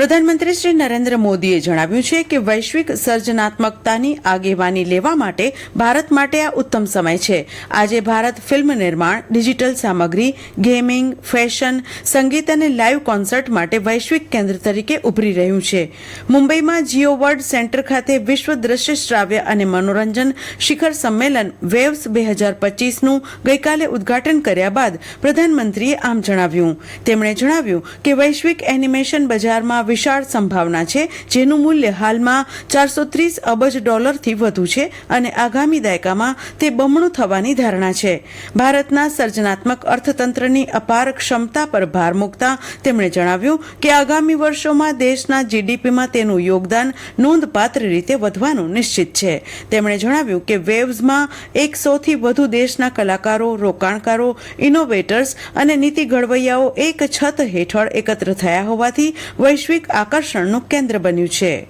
પ્રધાનમંત્રી શ્રી નરેન્દ્ર મોદીએ જણાવ્યું છે કે વૈશ્વિક સર્જનાત્મકતાની આગેવાની લેવા માટે ભારત માટે આ ઉત્તમ સમય છે. આજે ભારત ફિલ્મ નિર્માણ, ડિજિટલ સામગ્રી, ગેમિંગ, ફેશન, સંગીત અને લાઇવ કોન્સર્ટ માટે વૈશ્વિક કેન્દ્ર તરીકે ઉભરી રહ્યું છે. મુંબઈમાં જીઓ વર્લ્ડ સેન્ટર ખાતે વિશ્વ દ્રશ્ય શ્રાવ્ય અને મનોરંજન શિખર સંમેલન વેવ્સ બે હજાર પચીસનું ગઈકાલે ઉદ્ઘાટન કર્યા બાદ પ્રધાનમંત્રીએ આમ જણાવ્યું. તેમણે જણાવ્યું કે વૈશ્વિક એનિમેશન બજારમાં વિશાળ સંભાવના છે, જેનું મૂલ્ય હાલમાં ચારસો ત્રીસ અબજ ડોલરથી વધુ છે અને આગામી દાયકામાં તે બમણું થવાની ધારણા છે. ભારતના સર્જનાત્મક અર્થતંત્રની અપાર ક્ષમતા પર ભાર મૂકતા તેમણે જણાવ્યું કે આગામી વર્ષોમાં દેશના જીડીપીમાં તેનું યોગદાન નોંધપાત્ર રીતે વધવાનું નિશ્ચિત છે. તેમણે જણાવ્યું કે વેવ્સમાં એકસોથી વધુ દેશના કલાકારો, રોકાણકારો ઇનોવેટર્સ અને નીતિ ઘડવૈયાઓ એક છત હેઠળ એકત્ર થયા હોવાથી વૈશ્વિક આકર્ષણનું કેન્દ્ર બન્યું છે.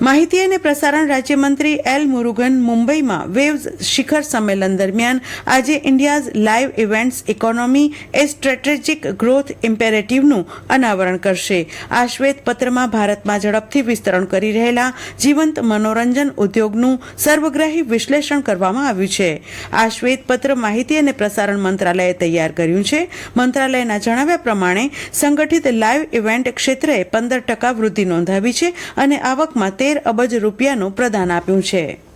માહિતી અને પ્રસારણ રાજ્યમંત્રી એલ મુરુગન મુંબઈમાં વેવ્સ શિખર સંમેલન દરમિયાન આજે India's live events economy a strategic growth ઇમ્પેરેટિવનું અનાવરણ કરશે. આ શ્વેતપત્રમાં ભારતમાં ઝડપથી વિસ્તરણ કરી રહેલા જીવંત મનોરંજન ઉદ્યોગનું સર્વગ્રાહી વિશ્લેષણ કરવામાં આવ્યું છે. આ શ્વેતપત્ર માહિતી અને પ્રસારણ મંત્રાલયે તૈયાર કર્યું છે. મંત્રાલયના જણાવ્યા પ્રમાણે, સંગઠિત લાઇવ ઇવેન્ટ ક્ષેત્રે પંદર ટકા વૃદ્ધિ નોંધાવી છે અને આવકમાં તેર અબજ રૂપિયાનું પ્રદાન આપ્યું છે.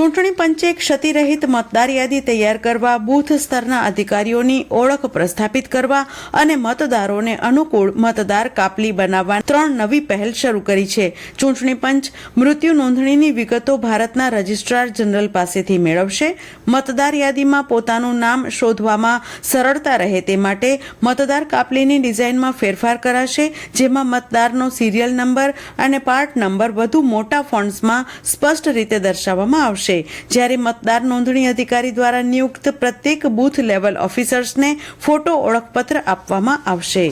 ચૂંટણી પંચે ક્ષતિરહિત મતદાર યાદી તૈયાર કરવા, બૂથ સ્તરના અધિકારીઓની ઓળખ પ્રસ્થાપિત કરવા અને મતદારોને અનુકૂળ મતદાર કાપલી બનાવવા ત્રણ નવી પહેલ શરૂ કરી છે. ચૂંટણી પંચ મૃત્યુ નોંધણીની વિગતો ભારતના રજિસ્ટ્રાર જનરલ પાસેથી મેળવશે. મતદાર યાદીમાં પોતાનું નામ શોધવામાં સરળતા રહે તે માટે મતદાર કાપલીની ડિઝાઇનમાં ફેરફાર કરાશે, જેમાં મતદારનો સિરિયલ નંબર અને પાર્ટ નંબર વધુ મોટા ફોન્ટ્સમાં સ્પષ્ટ રીતે દર્શાવવામાં આવશે. જ્યારે મતદાર નોંધણી અધિકારી દ્વારા નિયુક્ત પ્રત્યેક બૂથ લેવલ ઓફિસર્સને ફોટો ઓળખપત્ર આપવામાં આવશે.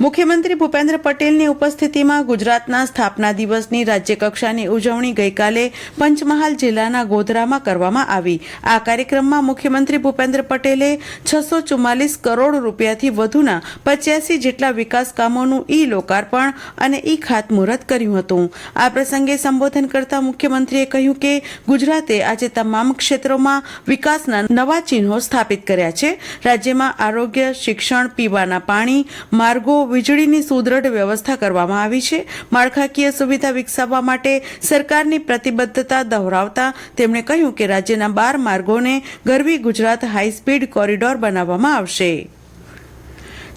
મુખ્યમંત્રી ભૂપેન્દ્ર પટેલની ઉપસ્થિતિમાં ગુજરાતના સ્થાપના દિવસની રાજ્યકક્ષાની ઉજવણી ગઈકાલે પંચમહાલ જિલ્લાના ગોધરામાં કરવામાં આવી. આ કાર્યક્રમમાં મુખ્યમંત્રી ભૂપેન્દ્ર પટેલે છસો ચુમ્માલીસ કરોડ રૂપિયાથી વધુના પચ્યાસી જેટલા વિકાસ કામોનું ઈ લોકાર્પણ અને ઈ ખાતમુહૂર્ત કર્યું હતું. આ પ્રસંગે સંબોધન કરતા મુખ્યમંત્રીએ કહ્યું કે ગુજરાતે આજે તમામ ક્ષેત્રોમાં વિકાસના નવા ચિહ્નો સ્થાપિત કર્યા છે. રાજ્યમાં આરોગ્ય, શિક્ષણ, પીવાના પાણી, માર્ગો વીજળીની સુદૃઢ વ્યવસ્થા કરવામાં આવી છે. માળખાકીય સુવિધા વિકસાવવા માટે સરકારની પ્રતિબદ્ધતા દોહરાવતા તેમણે કહ્યું કે રાજ્યના બાર માર્ગોને Garvi Gujarat high speed corridor બનાવવામાં આવશે.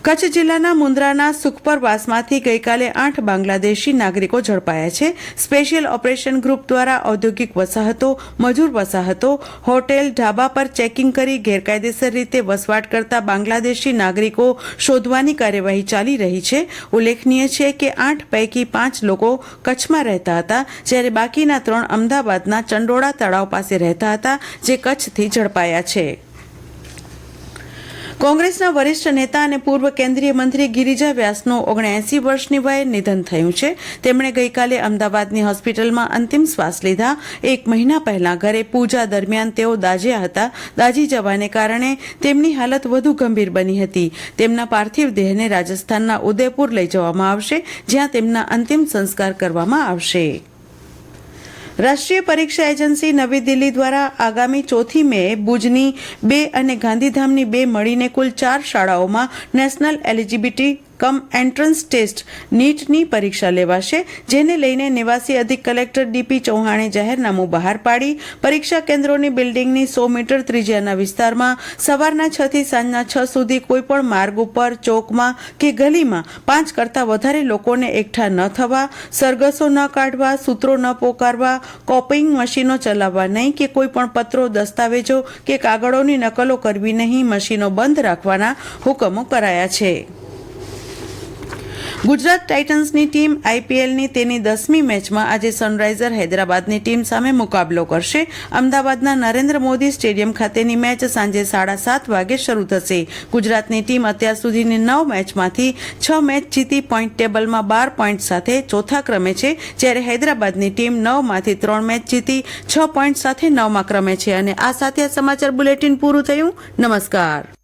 કચ્છ જિલ્લાના મુન્દ્રાના સુખપરવાસમાંથી ગઈકાલે આઠ બાંગ્લાદેશી નાગરિકો ઝડપાયા છે. સ્પેશિયલ ઓપરેશન ગ્રુપ દ્વારા ઔદ્યોગિક વસાહતો, મજૂર વસાહતો, હોટેલ, ઢાબા પર ચેકિંગ કરી ગેરકાયદેસર રીતે વસવાટ કરતા બાંગ્લાદેશી નાગરિકો શોધવાની કાર્યવાહી ચાલી રહી છે. ઉલ્લેખનીય છે કે આઠ પૈકી પાંચ લોકો કચ્છમાં રહેતા હતા, જ્યારે બાકીના ત્રણ અમદાવાદના ચંડોળા તળાવ પાસે રહેતા હતા, જે કચ્છથી ઝડપાયા છે. કોંગ્રેસના વરિષ્ઠ નેતા અને પૂર્વ કેન્દ્રીય મંત્રી ગિરિજા વ્યાસનું ઓગણએસી વર્ષની વયે નિધન થયું છે. તેમણે ગઈકાલે અમદાવાદની હોસ્પિટલમાં અંતિમ શ્વાસ લીધા. એક મહિના પહેલા ઘરે પૂજા દરમિયાન તેઓ દાઝ્યા હતા. દાઝી જવાને કારણે તેમની હાલત વધુ ગંભીર બની હતી. તેમના પાર્થિવ દેહને રાજસ્થાનના ઉદયપુર લઈ જવામાં આવશે, જ્યાં તેમના અંતિમ સંસ્કાર કરવામાં આવશે. રાષ્ટ્રીય પરીક્ષા એજન્સી નવી દિલ્હી દ્વારા આગામી ચોથી મે ભુજની બે અને ગાંધીધામની બે મળીને કુલ ચાર શાળાઓમાં national eligibility cum entrance test નીટની પરીક્ષા લેવાશે, જેને લઈને નિવાસી અધિક કલેક્ટર ડીપી ચૌહાણે જાહેરનામું બહાર પાડી. પરીક્ષા કેન્દ્રોની બિલ્ડિંગની સો મીટર ત્રિજ્યાના વિસ્તારમાં સવારના છ થી સાંજના છ સુધી કોઈપણ માર્ગ ઉપર, ચોકમાં કે ગલીમાં પાંચ કરતાં વધારે લોકોને એકઠા ન થવા, સરઘસો ન કાઢવા, સૂત્રો ન પોકારવા, કોપિંગ મશીનો ચલાવવા નહીં કે કોઈ પણ પત્રો, દસ્તાવેજો કે કાગળોની નકલો કરવી નહીં, મશીનો બંધ રાખવાના હુકમો કરાયા છે. ગુજરાત ટાઇટન્સની ટીમ આઈપીએલની તેની દસમી મેચમાં આજે સનરાઇઝર હૈદરાબાદની ટીમ સામે મુકાબલો કરશે. અમદાવાદના નરેન્દ્ર મોદી સ્ટેડિયમ ખાતેની મેચ સાંજે સાડા સાત વાગે શરૂ થશે. ગુજરાતની ટીમ અત્યાર સુધીની નવ મેચમાંથી છ મેચ જીતી પોઈન્ટ ટેબલમાં બાર પોઈન્ટ સાથે ચોથા ક્રમે છે, જ્યારે હૈદરાબાદની ટીમ નવમાંથી ત્રણ મેચ જીતી છ પોઈન્ટ સાથે નવમાં ક્રમે છે. અને આ સાથે આ સમાચાર બુલેટિન પૂરું થયું. નમસ્કાર.